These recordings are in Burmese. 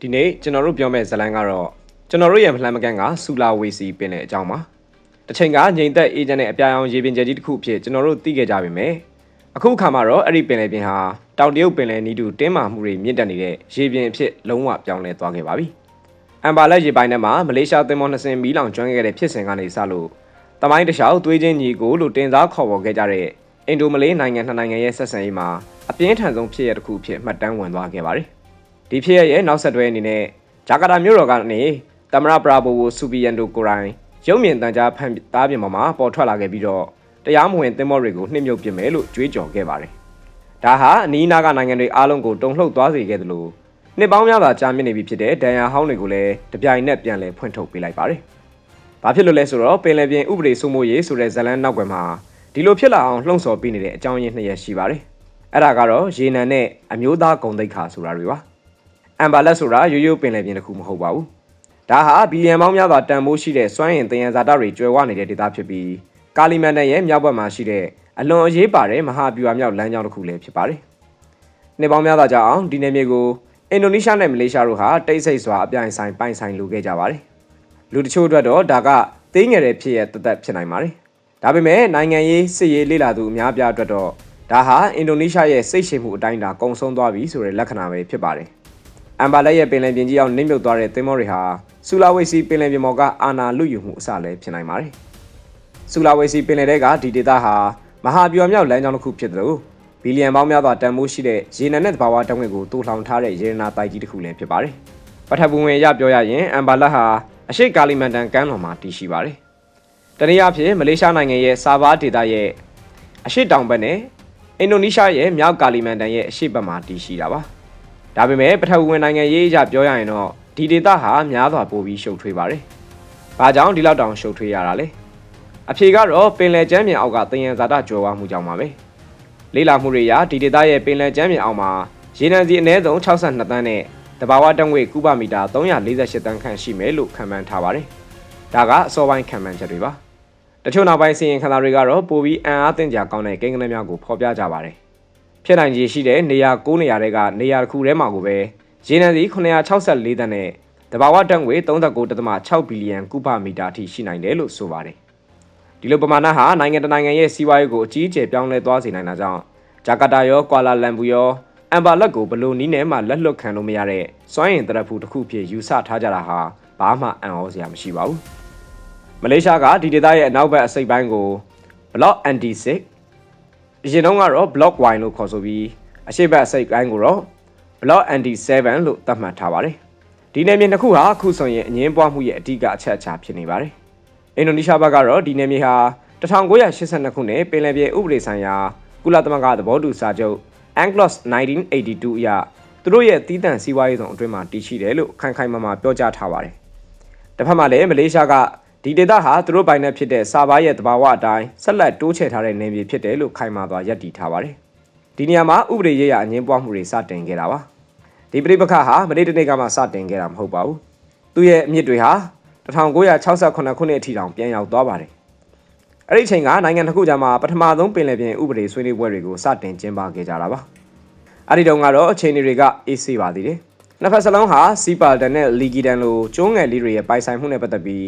ဒီနေ့ကျွန်တော်တို့ပြောမယ့်ဇာတ်လမ်းကတော့ကျွန်တော်တို့ရဲ့မလှမ်းမကန့်ကဆူလာဝေစီပင်တဲ့အကြောင်းပါတစ်ချိန်ကငိန်သက်အေဂျင့်နဲ့အပြာရောင်ရေပင်ကျဲကြီးတစ်ခုအဖြစ်ကျွန်တော်တို့သိခဲ့ကြပါမယ်အခုအခါမှာတော့အဲ့ဒီပင်လယ်ပြင်ဟာတောင်တရုတ်ပင်လယ်နီးတူတင်းမာမှုတွေမြင့်တက်နေတဲ့ရေပြင်အဖြစ်လုံးဝပြောင်းလဲသွားခဲ့ပါပြီအမ်ဘာလက်ရေပိုင်းထဲမှာမလေးရှားသင်္ဘောနှစ်စင်းမီးလောင်ကျွမ်းခဲ့တဲ့ဖြစ်စဉ်ကနေစလို့တမိုင်းတစ်လျှောက်သွေးချင်းညီကိုလို့တင်စားခေါ်ပေါ်ခဲ့ကြတဲ့အင်ဒိုမလေးနိုင်ငံနှစ်နိုင်ငံရဲ့ဆက်ဆံရေးမှာအပြင်းထန်ဆုံးဖြစ်ရတစ်ခုအဖြစ်မှတ်တမ်းဝင်သွားခဲ့ပါတယ် ဒီဖြစ်ရရဲ့နောက်ဆက်တွဲအနေနဲ့ဂျာကာတာမြို့တော်ကနေတမရပရာဘိုဝိုဆူပီယန်တိုကိုရိုင်းရုပ်မြင်တန်ကြားဖန်သားပြင်ပေါ်မှာပေါ်ထွက်လာခဲ့ပြီးတော့တရားမဝင်သင်္ဘောတွေကိုနှိမ့်မြုပ်ပစ်မယ်လို့ကြွေးကြော်ခဲ့ပါတယ်။ဒါဟာအနီးနားကနိုင်ငံတွေအားလုံးကိုတုန်လှုပ်သွားစေခဲ့သလိုနှစ်ပေါင်းများစွာကြာမြင့်နေပြီဖြစ်တဲ့ဒဏ်ရာဟောင်းတွေကိုလည်းတပြိုင်နက်ပြန်လည်ဖွင့်ထုတ်ပေးလိုက်ပါတယ်။ဘာဖြစ်လို့လဲဆိုတော့ပင်လယ်ပြင်ဥပဒေစိုးမိုးရေးဆိုတဲ့ဇာတ်လမ်းနောက်ွယ်မှာဒီလိုဖြစ်လာအောင်လှုံ့ဆော်ပေးနေတဲ့အကြောင်းရင်းနှစ်ရပ်ရှိပါတယ်။အဲ့ဒါကတော့ရေနံနဲ့အမျိုးသားဂုံတိတ်ခါဆိုတာတွေပါ။ အမ်ဘာလက်ဆိုတာရိုးရိုးပင်လယ်ပြင်တစ်ခုမဟုတ်ပါဘူး။ဒါဟာဘီလီယံပေါင်းများစွာတန်ဖိုးရှိတဲ့စွမ်းအင်သယံဇာတတွေကျွဲဝနေတဲ့ဒေသဖြစ်ပြီးကာလီမန်တန်ရဲ့မြောက်ဘက်မှာရှိတဲ့အလွန်အရေးပါတဲ့မဟာဗျူဟာမြောက်လမ်းကြောင်းတစ်ခုလည်းဖြစ်ပါတယ်။နှစ်ပေါင်းများစွာကြာအောင်ဒီနယ်မြေကိုအင်ဒိုနီးရှားနဲ့မလေးရှားတို့ဟာတိတ်ဆိတ်စွာအပြိုင်ဆိုင်ပိုင်ဆိုင်လိုခဲ့ကြပါတယ်။လူတချို့အတွက်တော့ဒါကသေးငယ်တဲ့ဖြစ်ရတသက်ဖြစ်နိုင်ပါတယ်။ဒါပေမဲ့နိုင်ငံရေးစစ်ရေးလေ့လာသူအများပြားအတွက်တော့ဒါဟာအင်ဒိုနီးရှားရဲ့စိတ်ရှည်မှုအတိုင်းဒါကုံဆုံးသွားပြီဆိုတဲ့လက္ခဏာပဲဖြစ်ပါတယ်။ အမ်ဘာလက်ရဲ့ပင်လယ်ပြင်ကြီးအောင်နှိမ့်မြုပ်သွားတဲ့သင်္ဘောတွေဟာဆူလာဝေစီပင်လယ်ပြင်ပေါ်ကအာနာလွတ်ယူမှုအစလည်းဖြစ်နိုင်ပါတယ်။ဆူလာဝေစီပင်လယ်ထဲကဒီဒေသဟာမဟာဗျူဟာမြောက်လမ်းကြောင်းတစ်ခုဖြစ်သလိုဘီလီယံပေါင်းများစွာတန်ဖိုးရှိတဲ့ရေနံနဲ့သဘာဝဓာတ်ငွေ့ကိုတူထောင်ထားတဲ့ရေနံတိုက်ကြီးတစ်ခုလည်းဖြစ်ပါတယ်။ပထပူဝင်ရပြောရရင်အမ်ဘာလက်ဟာအရှိကာလီမန်တန်ကမ်းလွန်မှာတည်ရှိပါတယ်။တနည်းအားဖြင့်မလေးရှားနိုင်ငံရဲ့ဆာဘာဒေသရဲ့အရှိတောင်ဘက်နဲ့အင်ဒိုနီးရှားရဲ့မြောက်ကာလီမန်တန်ရဲ့အရှိဘက်မှာတည်ရှိတာပါ။ ဒါပေမဲ့ပထဝီဝင်နိုင်ငံရေးအရပြောရရင်တော့ဒီဒေသဟာများစွာပိုပြီးရှုပ်ထွေးပါတယ်။ဘာကြောင့်ဒီလောက်တောင်ရှုပ်ထွေးရတာလဲ။အဖြေကတော့ပင်လယ်ကျမ်းမြေအောက်ကသယံဇာတကြွယ်ဝမှုကြောင့်ပါပဲ။လေးလာမှုတွေအရဒီဒေသရဲ့ပင်လယ်ကျမ်းမြေအောက်မှာရေနံစီအနည်းဆုံး62တန်းနဲ့တဘာဝတငွေကုဗမီတာ348တန်းခန့်ရှိမယ်လို့ခန့်မှန်းထားပါတယ်။ဒါကအစောပိုင်းခန့်မှန်းချက်တွေပါ။တချို့နောက်ပိုင်းစီရင်ခန္ဓာတွေကတော့ပိုပြီးအံ့အားသင့်ကြကောင်းတဲ့ကိန်းဂဏန်းများကိုဖော်ပြကြပါတယ်။ ဖြစ်နိုင်ခြေရှိတဲ့နေရာ9နေရာတွေကနေရာတစ်ခုထဲမှာကိုပဲရေနံစီ964တန်းနဲ့တဘာဝတငွေ39.6ဘီလီယံကုဗမီတာအထိရှိနိုင်တယ်လို့ဆိုပါတယ်။ဒီလိုပမာဏဟာနိုင်ငံတကာနိုင်ငံရဲ့စီးပွားရေးကိုအကြီးအကျယ်ပြောင်းလဲသွားစေနိုင်တာကြောင့်ဂျာကာတာရောကွာလာလမ်ပူရောအမ်ဘာလက်ကိုဘလို့နီးနဲ့မှလက်လွတ်ခံလို့မရတဲ့စွမ်းရင်တရဖူတစ်ခုဖြစ်ယူဆထားကြတာဟာဘာမှအံ့ဩစရာမရှိပါဘူး။မလေးရှားကဒီဒေသရဲ့အနောက်ဘက်အစိပ်ပိုင်းကို Block ND6 အရင်တုန်းကတော့ Block Y လို့ခေါ်ဆိုပြီးအရှေ့ဘက်အစိပ်ပိုင်းကိုတော့ Block ND7 လို့သတ်မှတ်ထားပါတယ်။ဒီနယ်မြေနှစ်ခုဟာအခုဆိုရင်အငင်းပွားမှုရဲ့အဓိကအချက်အချာဖြစ်နေပါတယ်။အင်ဒိုနီးရှားဘက်ကတော့ဒီနယ်မြေဟာ1982ခုနှစ်ပင်လယ်ပြင်ဥပဒေဆိုင်ရာကုလသမဂ္ဂသဘောတူစာချုပ် UNCLOS 1982အရသူတို့ရဲ့တီးတန့်စီးပွားရေးဆောင်အတွင်းမှာတည်ရှိတယ်လို့ခိုင်ခိုင်မာမာပြောကြားထားပါတယ်။တစ်ဖက်မှာလည်းမလေးရှားက ဒီဒေသဟာသူတို့ပိုင်နဲ့ဖြစ်တဲ့စာဘာရဲ့တဘာဝအတိုင်းဆက်လက်တိုးချဲ့ထားတဲ့နယ်မြေဖြစ်တယ်လို့ခိုင်မာစွာယက်တည်ထားပါတယ်။ဒီနေရာမှာဥပဒေရေးရအငင်းပွားမှုတွေစတင်ခဲ့တာပါ။ဒီပြိပခါဟာမနေ့တနေ့ကမှစတင်ခဲ့တာမဟုတ်ပါဘူး။သူ့ရဲ့အမြင့်တွေဟာ1968ခုနှစ်အထိတောင်ပြန်ရောက်သွားပါတယ်။အဲ့ဒီအချိန်ကနိုင်ငံတစ်ခုကြာမှာပထမဆုံးပင်လယ်ပြင်ဥပဒေဆွေးနွေးပွဲတွေကိုစတင်ကျင်းပခဲ့ကြတာပါ။အဲ့ဒီတုန်းကတော့အချိန်တွေကအေးဆေးပါသေးတယ်။နှစ်ဖက်စလုံးဟာစီပါတန်နဲ့လီဂီတန်လိုကျုံးငယ်လေးတွေရဲ့ပိုင်ဆိုင်မှုနဲ့ပတ်သက်ပြီး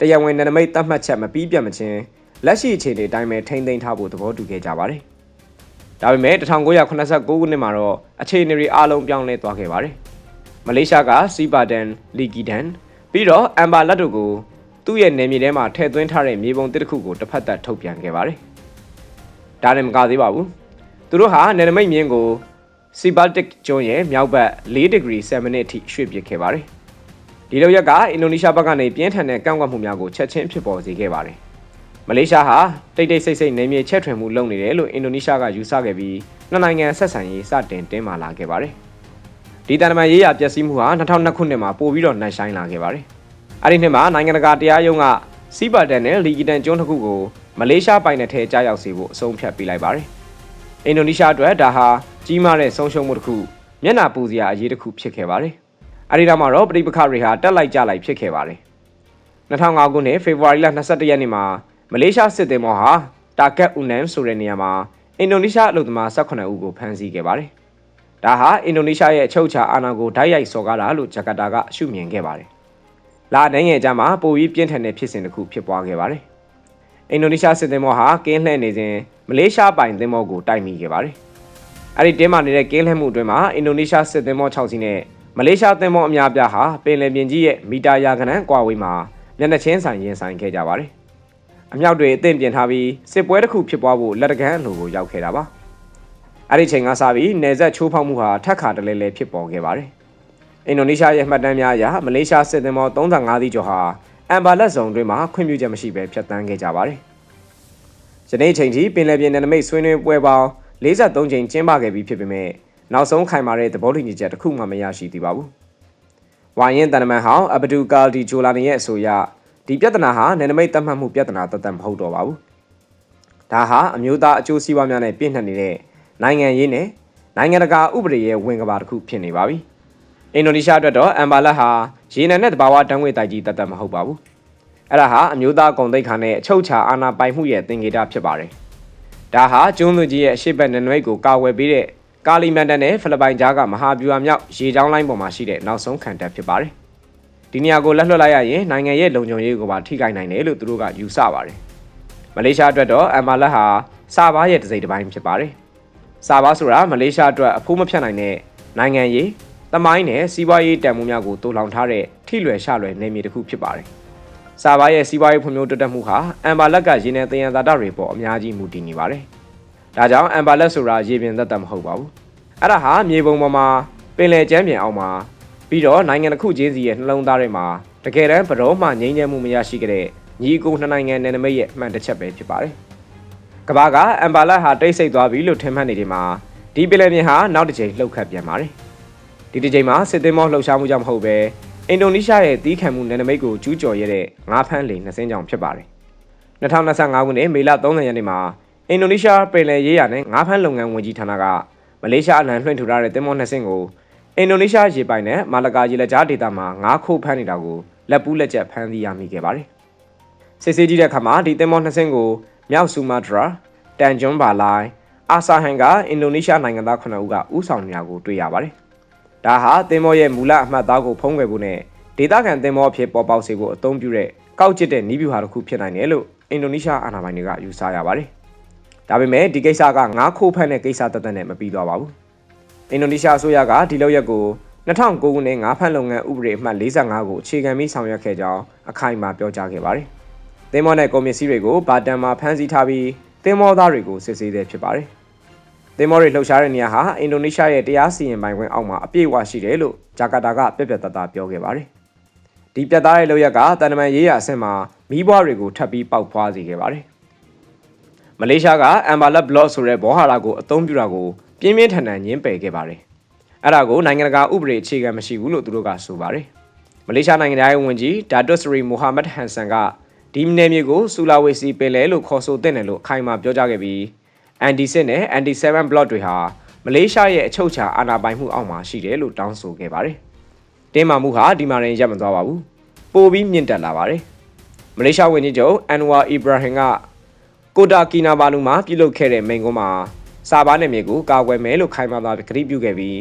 တရားဝင်နယ်နိမိတ်သတ်မှတ်ချက်မပြီးပြတ်မချင်းလက်ရှိအခြေအနေအတိုင်းပဲထိမ့်သိမ်းထားဖို့သဘောတူခဲ့ကြပါတယ်။ဒါပေမဲ့1989ခုနှစ်မှာတော့အခြေအနေတွေအလုံးပြောင်းလဲသွားခဲ့ပါတယ်။မလေးရှားကစီပါတန်လီဂီတန်ပြီးတော့အမ်ဘာလက်တို့ကိုသူ့ရဲ့နယ်မြေထဲမှာထည့်သွင်းထားတဲ့မြေပုံတစ်ခုကိုတစ်ဖက်သက်ထုတ်ပြန်ခဲ့ပါတယ်။ဒါနဲ့မကသေးပါဘူး။သူတို့ဟာနယ်နိမိတ်မြင်းကိုစီပါတစ်ကျွန်းရဲ့မြောက်ဘက်4ဒီဂရီ7မိနစ်အထိရွှေ့ပစ်ခဲ့ပါတယ်။ ဒီလိုရက်ကအင်ဒိုနီးရှားဘက်ကနေပြင်းထန်တဲ့ကန့်ကွက်မှုများကိုချက်ချင်းဖြစ်ပေါ်စေခဲ့ပါတယ်။မလေးရှားဟာတိတ်တိတ်ဆိတ်ဆိတ်နယ်မြေချက်ထွင်မှုလုပ်နေတယ်လို့အင်ဒိုနီးရှားကယူဆခဲ့ပြီးနှစ်နိုင်ငံဆက်ဆံရေးစတင်တင်းမာလာခဲ့ပါတယ်။ဒီတန်တမန်ရေးရပျက်စီးမှုဟာ2002ခုနှစ်မှာပိုပြီးတော့နှံ့ဆိုင်လာခဲ့ပါတယ်။အဲဒီနှစ်မှာနိုင်ငံတကာတရားရုံးကစီပါတန်နဲ့လီဂီတန်ကျွန်းတစ်ခုကိုမလေးရှားပိုင်နယ်ထဲကြားရောက်စေဖို့အဆုံးဖြတ်ပေးလိုက်ပါတယ်။အင်ဒိုနီးရှားအတွက်ဒါဟာကြီးမားတဲ့ဆုံးရှုံးမှုတစ်ခုမျက်နှာပူစရာအရေးတစ်ခုဖြစ်ခဲ့ပါတယ်။ အဲဒီနောက်မှာတော့ပြည်ပခတွေဟာတက်လိုက်ကြလိုက်ဖြစ်ခဲ့ပါတယ်။2005ခုနှစ်ဖေဖော်ဝါရီလ22ရက်နေ့မှာမလေးရှားစစ်သည်မော်ဟာတာကက်အူနန်ဆိုတဲ့နေရာမှာအင်ဒိုနီးရှားအလုပ်သမား18ဦးကိုဖမ်းဆီးခဲ့ပါတယ်။ဒါဟာအင်ဒိုနီးရှားရဲ့အချုပ်အခြာအာဏာကိုဓာတ်ရိုက်စော်ကားတာလို့ဂျကာတာကရှုမြင်ခဲ့ပါတယ်။လာနိုင်ငယ်ကြမှာပိုပြီးပြင်းထန်တဲ့ဖြစ်စဉ်တစ်ခုဖြစ်ပွားခဲ့ပါတယ်။အင်ဒိုနီးရှားစစ်သင်္ဘောဟာကင်းလှည့်နေစဉ်မလေးရှားပိုင်သင်္ဘောကိုတိုက်မိခဲ့ပါတယ်။အဲ့ဒီတင်းမာနေတဲ့ကင်းလှည့်မှုအတွင်းမှာအင်ဒိုနီးရှားစစ်သင်္ဘော6စီးနဲ့ မလေးရှားသင်္ဘောအများပြားဟာပင်လယ်ပြင်ကြီးရဲ့မီတာရာခဏန်းကွာဝေးမှာမျက်နှာချင်းဆိုင်ရင်ဆိုင်ခဲ့ကြပါတယ်။အမြောက်တွေအသင့်ပြင်ထားပြီးစစ်ပွဲတစ်ခုဖြစ်ပွားဖို့လက်တကမ်းအလိုကိုရောက်ခဲ့တာပါ။အဲ့ဒီချိန်ကစပြီးနေဆက်ချိုးဖောက်မှုဟာထက်ခါတလဲလဲဖြစ်ပေါ်ခဲ့ပါတယ်။အင်ဒိုနီးရှားရဲ့မှတ်တမ်းများအရမလေးရှားစစ်သင်္ဘော35စီးကျော်ဟာအမ်ဘာလက်ဇုံတွင်မှာခွင့်ပြုချက်မရှိဘဲဖျက်ဆီးခဲ့ကြပါတယ်။ယနေ့ချိန်ထိပင်လယ်ပြင်နယ်နိမိတ်ဆွေးနွေးပွဲပေါင်း43ချိန်ကျင်းပခဲ့ပြီးဖြစ်ပေမဲ့ နောက်ဆုံးခိုင်မာတဲ့သဘောတူညီချက်တစ်ခုမှမရရှိသေးပါဘူး။ဝိုင်းရင်တန်တမန်ဟောင်းအဘဒူကာလ်ဒီဂျိုလာနီရဲ့အဆိုအရဒီပြဿနာဟာနယ်နိမိတ်တတ်မှတ်မှုပြဿနာတသက်မဟုတ်တော့ပါဘူး။ဒါဟာအမျိုးသားအကျိုးစီးပွားများနဲ့ပြည့်နှက်နေတဲ့နိုင်ငံရေးနဲ့နိုင်ငံတကာဥပဒေရဲ့ဝင်ကဘာတစ်ခုဖြစ်နေပါပြီ။အင်ဒိုနီးရှားအတွက်တော့အမ်ဘာလက်ဟာရေနံနဲ့တဘာဝတန်းငွေတိုက်ကြီးတသက်မဟုတ်ပါဘူး။အဲ့ဒါဟာအမျိုးသားကုန်သိက္ခာနဲ့အချုပ်အခြာအာဏာပိုင်မှုရဲ့သင်္ကေတဖြစ်ပါတယ်။ဒါဟာကျွန်းသူကြီးရဲ့အရှိတ်ဘက်နယ်နိမိတ်ကိုကာဝယ်ပေးတဲ့ ကာလီမန်တန်နဲ့ဖိလစ်ပိုင်ကြားကမဟာဗျူဟာမြောက်ရေချောင်းလိုင်းပေါ်မှာရှိတဲ့နောက်ဆုံးခံတပ်ဖြစ်ပါတယ်။ဒီနေရာကိုလက်လွှတ်လိုက်ရရင်နိုင်ငံရဲ့လုံခြုံရေးကိုပါထိခိုက်နိုင်တယ်လို့သူတို့ကယူဆပါတယ်။မလေးရှားအတွက်တော့အမ်မာလက်ဟာစာဘာရဲ့တစ်စိတ်တစ်ပိုင်းဖြစ်ပါတယ်။စာဘာဆိုတာမလေးရှားအတွက်အဖိုးမဖြတ်နိုင်တဲ့နိုင်ငံရေးတမိုင်းနဲ့စီးပွားရေးတန်ဖိုးများကိုတိုးလောင်ထားတဲ့ထိလွယ်ရှလွယ်နေမြေတစ်ခုဖြစ်ပါတယ်။စာဘာရဲ့စီးပွားရေးဖွံ့ဖြိုးတိုးတက်မှုဟာအမ်ဘာလက်ကရင်းနဲ့တယံသာတတွေပေါ်အများကြီးမူတည်နေပါတယ်။ ဒါကြောင့်အမ်ဘာလက်ဆိုတာရေပြင်သက်သက်မဟုတ်ပါဘူး။အဲ့ဒါဟာမြေပုံပေါ်မှာပင်လယ်ကျမ်းပြင်အောင်မှာပြီးတော့နိုင်ငံတစ်ခုချင်းစီရဲ့နှလုံးသားထဲမှာတကယ်တမ်းဘရောမှငြိမ်းချမ်းမှုမရရှိကြတဲ့ညီအကိုနှစ်နိုင်ငံနယ်နိမိတ်ရဲ့အမှန်တစ်ချက်ပဲဖြစ်ပါတယ်။ကမ္ဘာကအမ်ဘာလက်ဟာတိတ်ဆိတ်သွားပြီလို့ထင်မှတ်နေတယ်မှာဒီပင်လယ်ပြင်ဟာနောက်တစ်ချိန်လှုပ်ခတ်ပြန်ပါတယ်။ဒီတစ်ချိန်မှာစစ်သင်းမောလှုပ်ရှားမှုကြောင့်မဟုတ်ပဲအင်ဒိုနီးရှားရဲ့တီးခံမှုနယ်နိမိတ်ကိုကျူးကျော်ရတဲ့ငါးဖမ်းလေနှစ်စင်းကြောင့်ဖြစ်ပါတယ်။2025ခုနှစ်မေလ30ရက်နေ့မှာ အင်ဒိုနီးရှားပင်လယ်ရေးရာနဲ့ငါးဖမ်းလုပ်ငန်းဝန်ကြီးဌာနကမလေးရှားအလံလွှင့်ထူထားတဲ့သင်းမောနှစ်စင်းကိုအင်ဒိုနီးရှားရေပိုင်နဲ့မာလကာရေလက်ကြားဒေသမှာငါးခိုးဖမ်းနေတာကိုလက်ပူးလက်ချက်ဖမ်းဆီးရမိခဲ့ပါတယ်။စစ်ဆေးကြည့်တဲ့အခါမှာဒီသင်းမောနှစ်စင်းကိုမြောက်ဆူမာတရာတန်ဂျွန်ဘာလိုင်းအာဆာဟန်ကအင်ဒိုနီးရှားနိုင်ငံသား9ဦးကဥဆောင်နေတာကိုတွေ့ရပါတယ်။ဒါဟာသင်းမောရဲ့မူလအမှတ်အသားကိုဖုံးကွယ်ဖို့နဲ့ဒေသခံသင်းမောအဖြစ်ပေါ်ပေါက်စေဖို့အသုံးပြုတဲ့ကောက်ကျစ်တဲ့နီးဗျူဟာတစ်ခုဖြစ်နိုင်တယ်လို့အင်ဒိုနီးရှားအာဏာပိုင်တွေကယူဆရပါတယ်။ ဒါပေမဲ့ဒီကိစ္စကငါးခိုးဖက်တဲ့ကိစ္စတသက်နဲ့မပြီးသွားပါဘူး။အင်ဒိုနီးရှားအစိုးရကဒီလောက်ရက်ကို2009ခုနှစ်ငါးဖက်လုပ်ငန်းဥပဒေအမှတ်45ကိုအခြေခံပြီးဆောင်ရွက်ခဲ့ကြောင်းအခိုင်အမာပြောကြားခဲ့ပါတယ်။သင်းမောနဲ့ကွန်မစီတွေကိုဘာတန်မှာဖမ်းဆီးထားပြီးသင်းမောသားတွေကိုစစ်ဆေးတဲ့ဖြစ်ပါတယ်။သင်းမောတွေလှုပ်ရှားတဲ့နေရာဟာအင်ဒိုနီးရှားရဲ့တရားစီရင်ပိုင်ခွင့်အောက်မှာအပြည့်အဝရှိတယ်လို့ဂျာကာတာကပြက်ပြက်သားသားပြောခဲ့ပါတယ်။ဒီပြက်သားရဲ့လောက်ရက်ကတန်တမန်ရေးရာအဆင့်မှာမီးပွားတွေကိုထပ်ပြီးပေါက်ဖွားစေခဲ့ပါတယ်။ မလေးရှားကအမ်ဘာလက်ဘလော့ဆိုတဲ့ဘောဟာရာကိုအသုံးပြုတာကိုပြင်းပြင်းထန်ထန်ညှင်းပယ်ခဲ့ပါတယ်။အဲ့ဒါကိုနိုင်ငံတကာဥပဒေအခြေခံမရှိဘူးလို့သူတို့ကဆိုပါတယ်။မလေးရှားနိုင်ငံသားရေးဝန်ကြီးဒါတွတ်စရီမိုဟာမက်ဟန်ဆန်ကဒီနယ်မြေကိုဆူလာဝေစီပင်လဲလို့ခေါ်ဆိုတဲ့တယ်လို့အခိုင်အမာပြောကြားခဲ့ပြီးအန်ဒီစစ်နဲ့အန်ဒီ7 block တွေဟာမလေးရှားရဲ့အချုပ်အခြာအာဏာပိုင်မှုအောက်မှာရှိတယ်လို့တောင်းဆိုခဲ့ပါတယ်။တင်းမာမှုဟာဒီမှာရင်ရပ်မသွားပါဘူး။ပိုပြီးမြင့်တက်လာပါတယ်။မလေးရှားဝန်ကြီးချုပ်အန်ဝါအီဘရာဟင်က ကိုတာကီနာဘာလူမှာပြုလုပ်ခဲ့တဲ့မိန့်ခွန်းမှာစာဘာနယ်မြေကိုကာကွယ်မယ်လို့ခိုင်မာစွာကတိပြုခဲ့ပြီး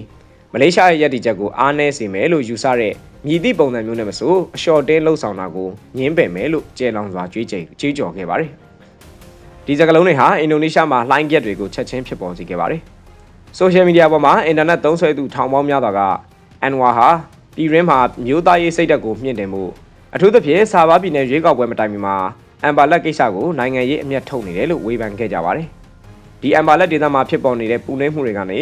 မလေးရှားရဲ့ရည်တည်ချက်ကိုအားနည်းစေမယ်လို့ယူဆတဲ့မြည်သည့်ပုံစံမျိုးနဲ့မဆိုအလျှော့တင်းလှုပ်ဆောင်တာကိုညှင်းပယ်မယ်လို့ကျေလောင်စွာကြွေးကြိမ်ကြေးကြော်ခဲ့ပါတယ်။ဒီစကားလုံးတွေဟာအင်ဒိုနီးရှားမှာလှိုင်းရက်တွေကိုချက်ချင်းဖြစ်ပေါ်စေခဲ့ပါတယ်။ social media ပေါ်မှာအင်တာနက်သုံးစွဲသူထောင်ပေါင်းများစွာကအန်ဝါဟာပြည်ရင်းမှာမျိုးသားရေးစိတ်ဓာတ်ကိုမြင့်တင်မှုအထူးသဖြင့်စာဘာပြည်နယ်ရွေးကောက်ပွဲမတိုင်မီမှာ အမ်ဘာလက်ကိစ္စကိုနိုင်ငံရေးအမျက်ထုတ်နေတယ်လို့ဝေဖန်ခဲ့ကြပါတယ်။ဒီအမ်ဘာလက်ဒေသမှာဖြစ်ပေါ်နေတဲ့ပူနွေးမှုတွေကနေ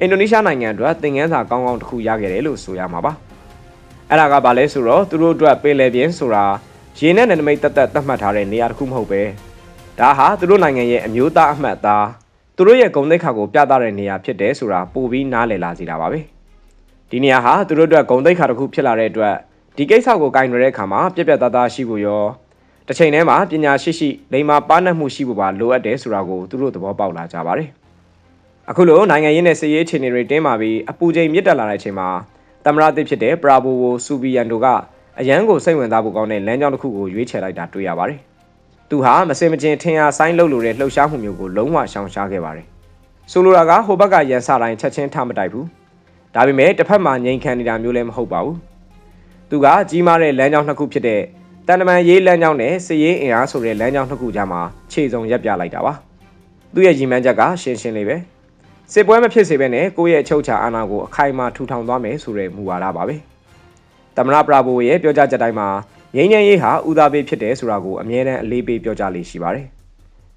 အင်ဒိုနီးရှားနိုင်ငံအတွက်သင်ခန်းစာကောင်းကောင်းတစ်ခုရခဲ့တယ်လို့ဆိုရမှာပါ။အဲ့ဒါကဘာလဲဆိုတော့သူတို့အတွက်ပင်လယ်ပြင်ဆိုတာရေနဲ့နယ်နိမိတ်တက်တက်သတ်မှတ်ထားတဲ့နေရာတစ်ခုမဟုတ်ပဲဒါဟာသူတို့နိုင်ငံရဲ့အမျိုးသားအမှတ်အသားသူတို့ရဲ့ဂုဏ်သိက္ခာကိုပြသတဲ့နေရာဖြစ်တယ်ဆိုတာပိုပြီးနားလည်လာစေတာပါပဲ။ဒီနေရာဟာသူတို့အတွက်ဂုဏ်သိက္ခာတစ်ခုဖြစ်လာတဲ့အတွက်ဒီကိစ္စကိုကင်ရတဲ့အခါမှာပြက်ပြက်သားသားရှိဖို့ရော တစ်ချိန်တည်းမှာပညာရှိရှိလိမ္မာပါနှက်မှုရှိဖို့ပါလိုအပ်တယ်ဆိုတာကိုသူတို့သဘောပေါက်လာကြပါတယ်။အခုလိုနိုင်ငံရေးနဲ့စည်ရေးအခြေအနေတွေတင်းမာပြီးအပူချိန်မြင့်တက်လာတဲ့အချိန်မှာသမရသစ်ဖြစ်တဲ့ပရာဘိုဝိုစူဘီယန်တိုကအရန်ကိုစိတ်ဝင်စားဖို့ကောင်းတဲ့လမ်းကြောင်းတစ်ခုကိုရွေးချယ်လိုက်တာတွေ့ရပါတယ်။သူဟာမစင်မချင်းထင်အားဆိုင်လုပ်လို့တဲ့လှုပ်ရှားမှုမျိုးကိုလုံးဝရှောင်ရှားခဲ့ပါတယ်။ဆိုလိုတာကဟိုဘက်ကရန်စတိုင်းချက်ချင်းထမတိုက်ဘူးဒါပေမဲ့တစ်ဖက်မှာငြိမ်ခံနေတာမျိုးလည်းမဟုတ်ပါဘူးသူကကြီးမားတဲ့လမ်းကြောင်းနှစ်ခုဖြစ်တဲ့ တန်တမန်ရေးလမ်းကြောင်းနဲ့စစ်ရေးအင်အားဆိုတဲ့လမ်းကြောင်းနှစ်ခုကြားမှာခြေစုံရက်ပြလိုက်တာပါသူ့ရဲ့ရည်မှန်းချက်ကရှင်းရှင်းလေးပဲစစ်ပွဲမဖြစ်စေဘဲနဲ့ကိုယ့်ရဲ့အချုပ်ချာအာဏာကိုအခိုင်အမာထူထောင်သွားမယ်ဆိုတဲ့မူဝါဒပါပဲသမရပရာဘိုရဲ့ပြောကြားချက်တိုင်းမှာငြိမ်းချမ်းရေးဟာဦးစားပေးဖြစ်တယ်ဆိုတာကိုအမြဲတမ်းအလေးပေးပြောကြားလေးရှိပါတယ်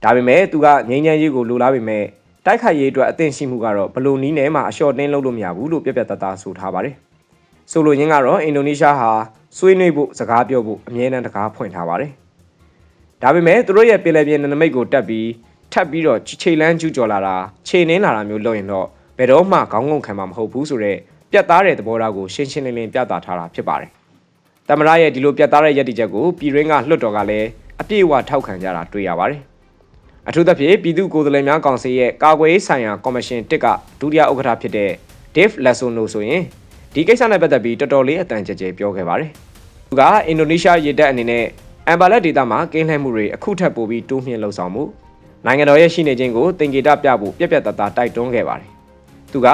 ဒါပေမဲ့သူကငြိမ်းချမ်းရေးကိုလိုလားပေမဲ့တိုက်ခိုက်ရေးအတွက်အသင့်ရှိမှုကတော့ဘလို့နီးနဲ့မှအလျှော့တင်းလုပ်လို့မရဘူးလို့ပြပြတသားဆိုထားပါတယ်။ဆိုလိုရင်းကတော့အင်ဒိုနီးရှားဟာ ဆွေးနွေးဖို့စကားပြောဖို့အမြဲတမ်းတကားဖွင့်ထားပါတယ်။ဒါပေမဲ့သူတို့ရဲ့ပြည်လည်ပြည်နမိတ်ကိုတက်ပြီးထပ်ပြီးတော့ခြေလန်းကျူးကျော်လာတာခြေနှင်းလာတာမျိုးလုပ်ရင်တော့ဘယ်တော့မှခေါင်းငုံခံမှာမဟုတ်ဘူးဆိုတော့ပြတ်သားတဲ့သဘောထားကိုရှင်းရှင်းလင်းလင်းပြသထားတာဖြစ်ပါတယ်။တမရရဲ့ဒီလိုပြတ်သားတဲ့ရည်တည်ချက်ကိုပြည်ရင်းကလွှတ်တော်ကလည်းအပြည့်အဝထောက်ခံကြတာတွေ့ရပါတယ်။အထူးသဖြင့်ပြည်သူ့ကိုယ်စားလှယ်များကောင်စီရဲ့ကာကွယ်ရေးဆိုင်ရာကော်မရှင်တစ်ကဒုတိယဥက္ကဋ္ဌဖြစ်တဲ့ Dave Lasono ဆိုရင် ဒီကိစ္စနဲ့ပတ်သက်ပြီးတော်တော်လေးအတန်ကြဲကြဲပြောခဲ့ပါတယ်။သူကအင်ဒိုနီးရှားရေတပ်အနေနဲ့အမ်ဘာလက်ဒေသမှာကင်းလှည့်မှုတွေအခုထပ်ပိုပြီးတိုးမြှင့်လှုပ်ဆောင်မှုနိုင်ငံတော်ရဲ့ရှိနေခြင်းကိုတင်ကေတပြဖို့ပြက်ပြက်တသားတိုက်တွန်းခဲ့ပါတယ်။သူက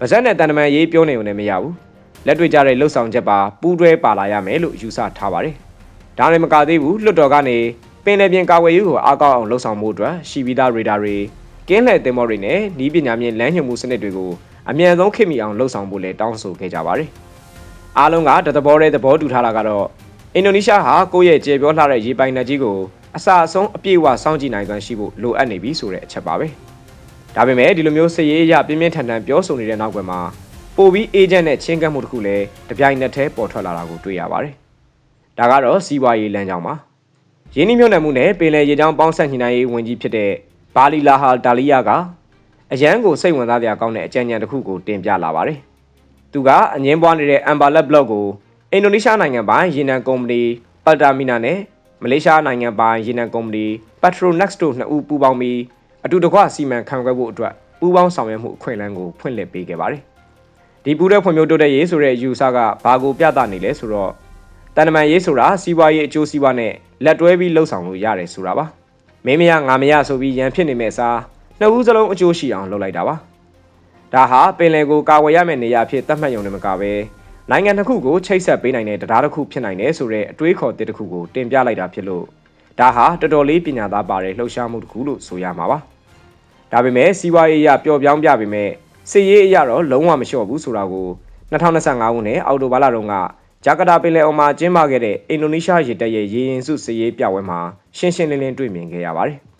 ဗဇက်နဲ့တန်တမန်ရေးပြောနေုံနဲ့မရဘူး။လက်တွေ့ကြတဲ့လှုပ်ဆောင်ချက်ပါပူးတွဲပါလာရမယ်လို့ယူဆထားပါတယ်။ဒါလည်းမကသေးဘူးလွတ်တော်ကနေပင်လယ်ပြင်ကာကွယ်ရေးကိုအားကောင်းအောင်လှုပ်ဆောင်မှုအတွက်ရှိပြီးသားရေဒါတွေကင်းလှည့်သင်္ဘောတွေနဲ့နီးပညာမြင့်လမ်းညွှန်မှုစနစ်တွေကို အမြန်ဆုံးခေတ်မီအောင်လှုပ်ဆောင်ဖို့လည်းတောင်းဆိုခဲ့ကြပါတယ်။အားလုံးကတသဘောတည်းသဘောတူထားတာကတော့အင်ဒိုနီးရှားဟာကိုယ့်ရဲ့ကျေပြောလှတဲ့ရေပိုင်နယ်ကြီးကိုအစအဆုံးအပြည့်အဝစောင့်ကြည့်နိုင်စွမ်းရှိဖို့လိုအပ်နေပြီဆိုတဲ့အချက်ပါပဲ။ဒါပေမဲ့ဒီလိုမျိုးစည်ရေးအရပြင်းပြင်းထန်ထန်ပြောဆိုနေတဲ့နောက်ကွယ်မှာပိုပြီးအေဂျင့်နဲ့ချင်းကပ်မှုတစ်ခုလည်းတပြိုင်နက်တည်းပေါ်ထွက်လာတာကိုတွေ့ရပါတယ်။ဒါကတော့စီးပွားရေးလမ်းကြောင်းပါ။ရင်းနှီးမြှုပ်နှံမှုနဲ့ပင်လယ်ရေကြောင်းပေါင်းဆက်ညှိနှိုင်းရေးဝန်ကြီးဖြစ်တဲ့ဘာလီလာဟာဒါလီယာက အရန်ကိုစိတ်ဝင်စားစရာကောင်းတဲ့အကြံဉာဏ်တစ်ခုကိုတင်ပြလာပါတယ်။သူကအငင်းပွားနေတဲ့ Amberlet Block ကိုအင်ဒိုနီးရှားနိုင်ငံပိုင်ရေနံကုမ္ပဏီ Pertamina နဲ့မလေးရှားနိုင်ငံပိုင်ရေနံကုမ္ပဏီ Petronex တို့နှစ်ဦးပူးပေါင်းပြီးအတူတကွစီမံခန့်ခွဲဖို့အတွက်ပူးပေါင်းဆောင်ရွက်မှုအခွင့်အလမ်းကိုဖွင့်လှစ်ပေးခဲ့ပါတယ်။ဒီပူးတဲ့ဖွံ့ဖြိုးတိုးတက်ရေးဆိုတဲ့ယူဆကဘာကိုပြသနေလဲဆိုတော့တန်တမန်ရေးဆိုတာစီးပွားရေးအကျိုးစီးပွားနဲ့လက်တွဲပြီးလှုပ်ဆောင်လို့ရတယ်ဆိုတာပါ။မင်းမရငါမရဆိုပြီးရန်ဖြစ်နေမဲ့စား နှစ်ဦးစလုံးအကျိုးရှိအောင်လုပ်လိုက်တာပါ။ဒါဟာပင်လယ်ကိုကာဝယ်ရမယ့်နေရာဖြစ်သတ်မှတ်ရုံနဲ့မကဘဲနိုင်ငံတစ်ခုကိုချိတ်ဆက်ပေးနိုင်တဲ့တရားတစ်ခုဖြစ်နိုင်တယ်ဆိုတဲ့အတွေးခေါ်တစ်ခုကိုတင်ပြလိုက်တာဖြစ်လို့ဒါဟာတော်တော်လေးပညာသားပါတဲ့လှုပ်ရှားမှုတစ်ခုလို့ဆိုရမှာပါ။ဒါပေမဲ့စီးပွားရေးအရပျော်ပြောင်းပြပေမဲ့စစ်ရေးအရတော့လုံးဝမလျှော့ဘူးဆိုတာကို2025ခုနှစ်အောက်တိုဘာလတုန်းကဂျာကာတာပင်လယ်အော်မှာကျင်းပခဲ့တဲ့အင်ဒိုနီးရှားရေတပ်ရဲ့ရေရင်စုစစ်ရေးပြပွဲမှာရှင်းရှင်းလင်းလင်းတွေ့မြင်ခဲ့ရပါတယ်။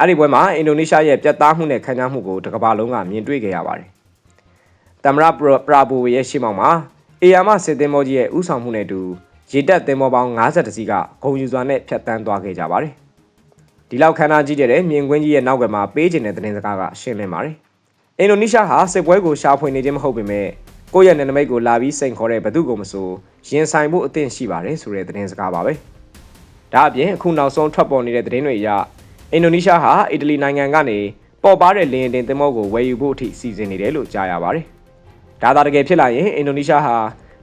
အဲ့ဒီပွဲမှာအင်ဒိုနီးရှားရဲ့ပြတ်သားမှုနဲ့ခံစားမှုကိုတစ်ကမ္ဘာလုံးကမြင်တွေ့ခဲ့ရပါတယ်။တမရပရာဘူရဲ့ရှေ့မှောက်မှာအေယာမစစ်သင်းမောကြီးရဲ့ဥဆောင်မှုနဲ့အတူရေတပ်သင်းမောပေါင်း50စီးကဂုံယူစွာနဲ့ဖြတ်တန်းသွားခဲ့ကြပါတယ်။ဒီလောက်ခမ်းနားကြီးတဲ့မြင်ကွင်းကြီးရဲ့နောက်ကမှာပေးကျင်တဲ့သတင်းစကားကရှင်းလင်းပါတယ်။အင်ဒိုနီးရှားဟာစစ်ပွဲကိုရှာဖွေနေခြင်းမဟုတ်ပေမဲ့ကိုယ့်ရဲ့နယ်နိမိတ်ကိုလာပြီးစိန်ခေါ်တဲ့ဘသူကိုမဆိုရင်ဆိုင်ဖို့အသင့်ရှိပါတယ်ဆိုတဲ့သတင်းစကားပါပဲ။ဒါအပြင်အခုနောက်ဆုံးထွက်ပေါ်နေတဲ့သတင်းတွေအရ အင်ဒိုနီးရှားဟာအီတလီနိုင်ငံကနေပေါ်ပါတဲ့လင်းတင်သင်္ဘောကိုဝယ်ယူဖို့အထိစီစဉ်နေတယ်လို့ကြားရပါတယ်။ဒါသာတကယ်ဖြစ်လာရင်အင်ဒိုနီးရှားဟာ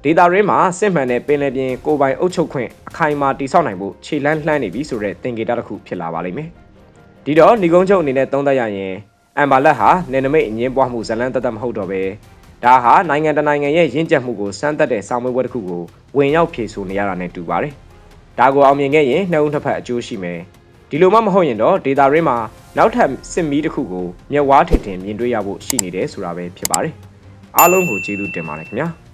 ဒေတာရင်းမှာစစ်မှန်တဲ့ပင်လယ်ပြင်ကိုပိုင်အုပ်ချုပ်ခွင့်အခိုင်အမာတည်ဆောက်နိုင်ဖို့ခြေလှမ်းလှမ်းနေပြီဆိုတဲ့သင်္ကေတတစ်ခုဖြစ်လာပါလိမ့်မယ်။ဒီတော့ညီကုန်းချုပ်အနေနဲ့သုံးသပ်ရရင်အမ်ဘာလက်ဟာနယ်နိမိတ်အငင်းပွားမှုဇလန်းတသက်မဟုတ်တော့ပဲဒါဟာနိုင်ငံတနိုင်ငံရဲ့ရင့်ကျက်မှုကိုစမ်းသပ်တဲ့ဆောင်မွေးပွဲတစ်ခုကိုဝင်ရောက်ဖြေဆိုနေရတာနဲ့တူပါတယ်။ဒါကိုအောင်မြင်ခဲ့ရင်နှစ်ဦးနှစ်ဖက်အကျိုးရှိမယ်။ ဒီလိုမှမဟုတ်ရင်တော့ဒေတာရင်းမှာနောက်ထပ်စစ်မီးတစ်ခုကိုမြက်ဝါးထင်ထင်မြင်တွေ့ရဖို့ရှိနေတယ်ဆိုတာပဲဖြစ်ပါတယ်။အားလုံးကိုကျေးဇူးတင်ပါတယ်ခင်ဗျာ။